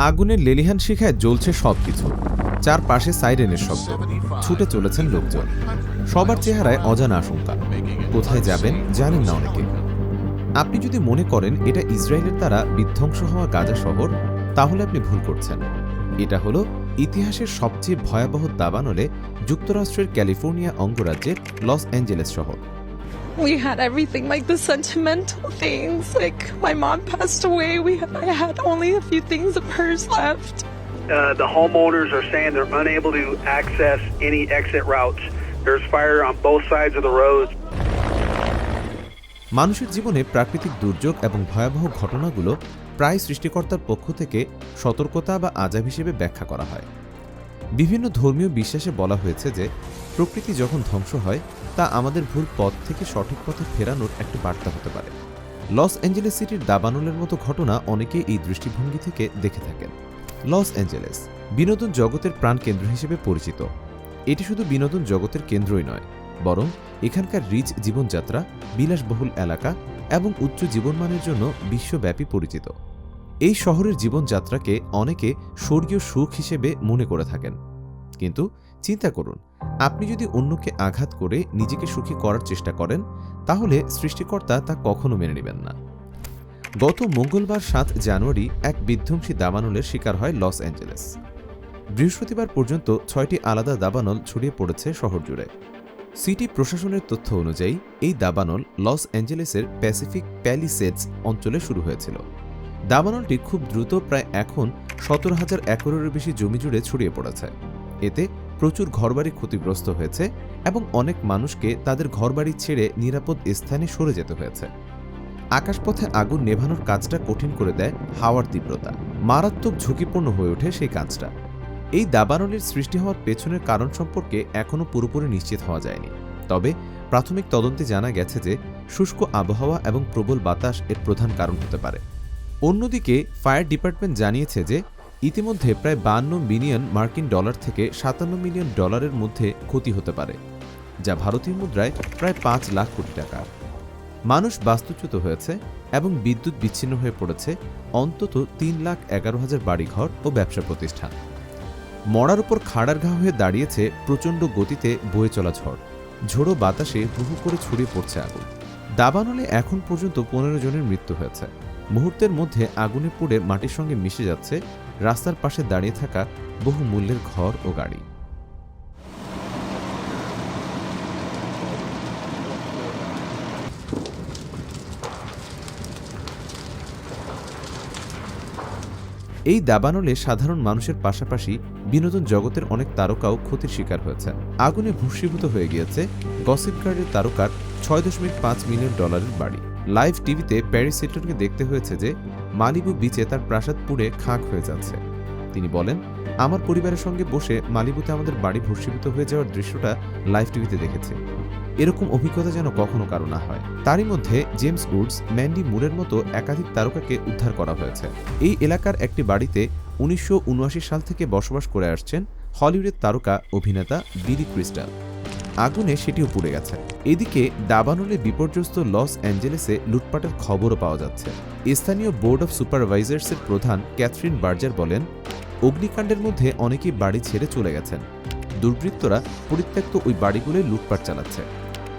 আগুনের লেলিহান শিখায় জ্বলছে সবকিছু। চারপাশে সাইরেনের শব্দ। ছুটে চলেছেন লোকজন। সবার চেহারায় অজানা আশঙ্কা। কোথায় যাবেন জানেন না অনেকে। আপনি যদি মনে করেন এটা ইসরায়েলের দ্বারা বিধ্বংস হওয়া গাজা শহর, তাহলে আপনি ভুল করছেন। এটা হলো ইতিহাসের সবচেয়ে ভয়াবহ দাবানলে যুক্তরাষ্ট্রের ক্যালিফোর্নিয়া অঙ্গরাজ্যের লস অ্যাঞ্জেলেস শহর। We had everything, like the sentimental things. Like my mom passed away. We I had only a few things of hers left. Uh, the homeowners are saying they're unable to access any exit routes. There's fire on both sides of the road. মানুষের জীবনে প্রাকৃতিক দুর্যোগ এবং ভয়াবহ ঘটনাগুলো প্রায় সৃষ্টিকর্তার পক্ষ থেকে সতর্কতা বা আজাব হিসেবে ব্যাখ্যা করা হয় বিভিন্ন ধর্মীয় বিশ্বাসে বলা হয়েছে যে, প্রকৃতি যখন ধ্বংস হয়, তা আমাদের ভুল পথ থেকে সঠিক পথে ফেরানোর একটা বার্তা হতে পারে। লস অ্যাঞ্জেলেস সিটির দাবানলের মতো ঘটনা অনেকে এই দৃষ্টিভঙ্গি থেকে দেখে থাকেন। লস অ্যাঞ্জেলেস, বিনোদন জগতের প্রাণকেন্দ্র হিসেবে পরিচিত। এটি শুধু বিনোদন জগতের কেন্দ্রই নয়, বরং এখানকার রিচ জীবনযাত্রা, বিলাসবহুল এলাকা এবং উচ্চ জীবনমানের জন্য বিশ্বব্যাপী পরিচিত। এই শহরের জীবনযাত্রাকে অনেকে স্বর্গীয় সুখ হিসেবে মনে করে থাকেন। কিন্তু চিন্তা করুন, আপনি যদি অন্যকে আঘাত করে নিজেকে সুখী করার চেষ্টা করেন, তাহলে সৃষ্টিকর্তা তা কখনো মেনে নেবেন না। গত মঙ্গলবার সাত জানুয়ারি এক বিধ্বংসী দাবানলের শিকার হয় লস অ্যাঞ্জেলেস। বৃহস্পতিবার পর্যন্ত ছয়টি আলাদা দাবানল ছড়িয়ে পড়েছে শহর জুড়ে। সিটি প্রশাসনের তথ্য অনুযায়ী, এই দাবানল লস অ্যাঞ্জেলেসের প্যাসিফিক প্যালিসেডস অঞ্চলে শুরু হয়েছিল। দাবানলটি খুব দ্রুত প্রায় এখন সতেরো হাজার একরেরও বেশি জমি জুড়ে ছড়িয়ে পড়েছে। এতে প্রচুর ঘরবাড়ি ক্ষতিগ্রস্ত হয়েছে এবং অনেক মানুষকে তাদের ঘরবাড়ি ছেড়ে নিরাপদ স্থানে সরে যেতে হয়েছে। আকাশপথে আগুন নেভানোর কাজটা কঠিন করে দেয় হাওয়ার তীব্রতা। মারাত্মক ঝুঁকিপূর্ণ হয়ে ওঠে সেই কাজটা। এই দাবানলের সৃষ্টি হওয়ার পেছনের কারণ সম্পর্কে এখনও পুরোপুরি নিশ্চিত হওয়া যায়নি। তবে প্রাথমিক তদন্তে জানা গেছে যে শুষ্ক আবহাওয়া এবং প্রবল বাতাস এর প্রধান কারণ হতে পারে। অন্যদিকে, ফায়ার ডিপার্টমেন্ট জানিয়েছে যে, ইতিমধ্যে প্রায় বান্ন মিলিয়ন মার্কিন ডলার থেকে সাতান্ন মিলিয়ন ডলারের মধ্যে ক্ষতি হতে পারে, যা ভারতীয় মুদ্রায় প্রায় পাঁচ লাখ কোটি টাকা। মানুষ বাস্তুচ্যুত হয়েছে এবং বিদ্যুৎ বিচ্ছিন্ন হয়ে পড়েছে অন্তত তিন লাখ এগারো হাজার বাড়িঘর ও ব্যবসা প্রতিষ্ঠান। মরার উপর খাড়ার ঘা হয়ে দাঁড়িয়েছে প্রচণ্ড গতিতে বয়ে চলা ঝড়। ঝোড়ো বাতাসে হুহু করে ছড়িয়ে পড়ছে আগুন। দাবানলে এখন পর্যন্ত পনেরো জনের মৃত্যু হয়েছে। মুহূর্তের মধ্যে আগুনে পুড়ে মাটির সঙ্গে মিশে যাচ্ছে রাস্তার পাশে দাঁড়িয়ে থাকা বহু মূল্যের ঘর ও গাড়ি। এই দাবানলে সাধারণ মানুষের পাশাপাশি বিনোদন জগতের অনেক তারকাও ক্ষতির শিকার হয়েছে আগুনে ভূষীভূত হয়ে গিয়েছে গসিপ গার্ডের তারকার ছয় দশমিক পাঁচ মিলিয়ন ডলারের বাড়ি। লাইভ টিভিতে প্যারিস হিল্টনকে দেখতে হয়েছে যে মালিবু বিচে তার প্রাসাদ পুড়ে খাক হয়ে যাচ্ছে। তিনি বলেন, আমার পরিবারের সঙ্গে বসে মালিবুতে আমাদের বাড়ি ভূষীভূত হয়ে যাওয়ার দৃশ্যটা লাইভ টিভিতে দেখেছে। এরকম অভিজ্ঞতা যেন কখনো কারও না হয়। তারই মধ্যে জেমস উডস ম্যান্ডি মুরের মতো একাধিক তারকাকে উদ্ধার করা হয়েছে। এই এলাকার একটি বাড়িতে উনিশশো উনআশি সাল থেকে বসবাস করে আসছেন হলিউডের তারকা, অভিনেতা বিলি ক্রিস্টাল। আগুনে সেটিও পুড়ে গেছে। এদিকে দাবানলে বিপর্যস্ত লস অ্যাঞ্জেলেসে লুটপাটের খবরও পাওয়া যাচ্ছে। স্থানীয় বোর্ড অফ সুপারভাইজার্সের প্রধান ক্যাথরিন বার্জার বলেন, অগ্নিকাণ্ডের মধ্যে অনেকেই বাড়ি ছেড়ে চলে গেছেন। দুর্বৃত্তরা পরিত্যক্ত ওই বাড়িগুলোয় লুটপাট চালাচ্ছে।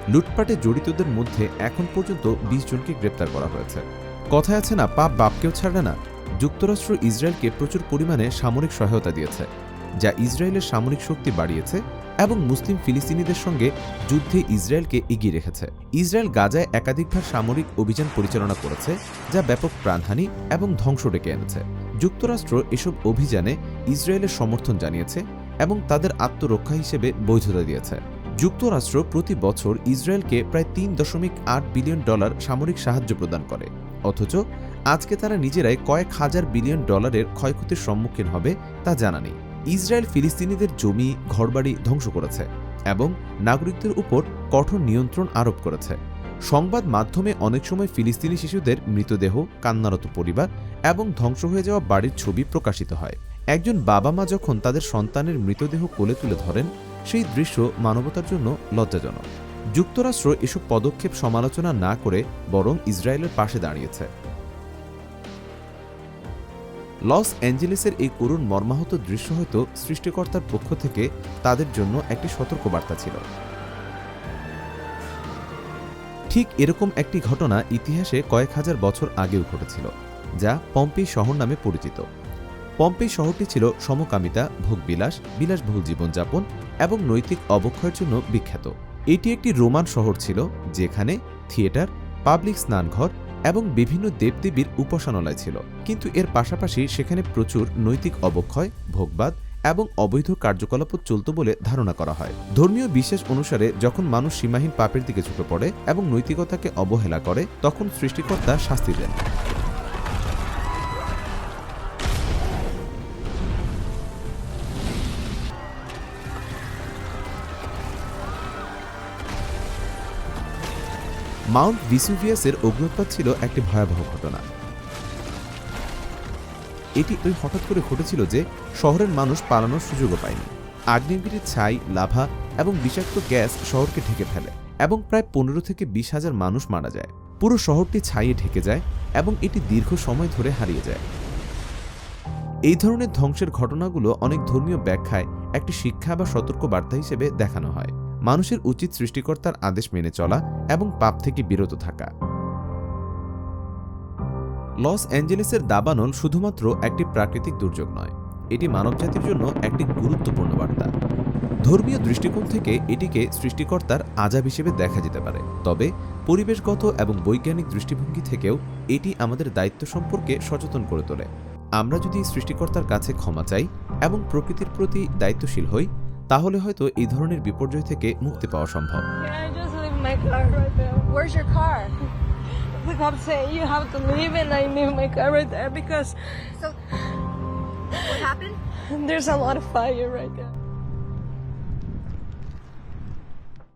লুটপাটে জড়িতদের মধ্যে এখন পর্যন্ত বিশ জনকে গ্রেপ্তার করা হয়েছে। কথায় আছে না, পাপ বাপকেও ছাড়ে না। যুক্তরাষ্ট্র ইসরায়েলকে প্রচুর পরিমাণে সামরিক সহায়তা দিয়েছে, যা ইসরায়েলের সামরিক শক্তি বাড়িয়েছে এবং মুসলিম ফিলিস্তিনিদের সঙ্গে যুদ্ধে ইসরায়েলকে এগিয়ে রেখেছে। ইসরায়েল গাজায় একাধিকবার সামরিক অভিযান পরিচালনা করেছে, যা ব্যাপক প্রাণহানি এবং ধ্বংস ডেকে এনেছে। যুক্তরাষ্ট্র এসব অভিযানে ইসরায়েলের সমর্থন জানিয়েছে এবং তাদের আত্মরক্ষা হিসেবে বৈধতা দিয়েছে। যুক্তরাষ্ট্র প্রতি বছর ইসরায়েলকে প্রায় তিন দশমিক আট বিলিয়ন ডলার সামরিক সাহায্য প্রদান করে। অথচ আজকে তারা নিজেরাই কয়েক হাজার বিলিয়ন ডলারের ক্ষয়ক্ষতির সম্মুখীন হবে, তা জানা নেই। ইসরায়েল ফিলিস্তিনিদের জমি ঘরবাড়ি ধ্বংস করেছে এবং নাগরিকদের উপর কঠোর নিয়ন্ত্রণ আরোপ করেছে। সংবাদ মাধ্যমে অনেক সময় ফিলিস্তিনি শিশুদের মৃতদেহ, কান্নারত পরিবার এবং ধ্বংস হয়ে যাওয়া বাড়ির ছবি প্রকাশিত হয়। একজন বাবা মা যখন তাদের সন্তানের মৃতদেহ কোলে তুলে ধরেন, সেই দৃশ্য মানবতার জন্য লজ্জাজনক। যুক্তরাষ্ট্র এসব পদক্ষেপ সমালোচনা না করে বরং ইসরায়েলের পাশে দাঁড়িয়েছে। লস অ্যাঞ্জেলেসের এই করুণ মর্মাহত দৃশ্য হয়তো সৃষ্টিকর্তার পক্ষ থেকে তাদের জন্য একটি সতর্কবার্তা ছিল। ঠিক এরকম একটি ঘটনা ইতিহাসে কয়েক হাজার বছর আগেও ঘটেছিল, যা পম্পি শহর নামে পরিচিত। পম্পি শহরটি ছিল সমকামিতা, ভোগবিলাস, বিলাসবহুল জীবনযাপন এবং নৈতিক অবক্ষয়ের জন্য বিখ্যাত। এটি একটি রোমান শহর ছিল, যেখানে থিয়েটার, পাবলিক স্নানঘর এবং বিভিন্ন দেবদেবীর উপাসনালয় ছিল। কিন্তু এর পাশাপাশি সেখানে প্রচুর নৈতিক অবক্ষয়, ভোগবাদ এবং অবৈধ কার্যকলাপও চলত বলে ধারণা করা হয়। ধর্মীয় বিশ্বাস অনুসারে যখন মানুষ সীমাহীন পাপের দিকে ঝুঁকে পড়ে এবং নৈতিকতাকে অবহেলা করে, তখন সৃষ্টিকর্তা শাস্তি দেন। মাউন্ট ভিসুভিয়াসের অগ্নুৎপাত ছিল একটি ভয়াবহ ঘটনা। এটি ওই হঠাৎ করে ঘটেছিল যে শহরের মানুষ পালানোর সুযোগও পায়নি। আগ্নেয়গিরির ছাই, লাভা এবং বিষাক্ত গ্যাস শহরকে ঢেকে ফেলে এবং প্রায় পনেরো থেকে বিশ হাজার মানুষ মারা যায়। পুরো শহরটি ছাইয়ে ঢেকে যায় এবং এটি দীর্ঘ সময় ধরে হারিয়ে যায়। এই ধরনের ধ্বংসের ঘটনাগুলো অনেক ধর্মীয় ব্যাখ্যায় একটি শিক্ষা বা সতর্ক বার্তা হিসেবে দেখানো হয়। মানুষের উচিত সৃষ্টিকর্তার আদেশ মেনে চলা এবং পাপ থেকে বিরত থাকা। লস অ্যাঞ্জেলেসের দাবানল শুধুমাত্র একটি প্রাকৃতিক দুর্যোগ নয়, এটি মানবজাতির জন্য একটি গুরুত্বপূর্ণ বার্তা। ধর্মীয় দৃষ্টিকোণ থেকে এটিকে সৃষ্টিকর্তার আজাব হিসেবে দেখা যেতে পারে, তবে পরিবেশগত এবং বৈজ্ঞানিক দৃষ্টিভঙ্গি থেকেও এটি আমাদের দায়িত্ব সম্পর্কে সচেতন করে তোলে। আমরা যদি সৃষ্টিকর্তার কাছে ক্ষমা চাই এবং প্রকৃতির প্রতি দায়িত্বশীল হই তাহলে হয়তো এই ধরনের বিপর্যয় থেকে মুক্তি পাওয়া সম্ভব? The cop said you have to leave and I leave my car right there because So, what happened? there's a lot of fire right there.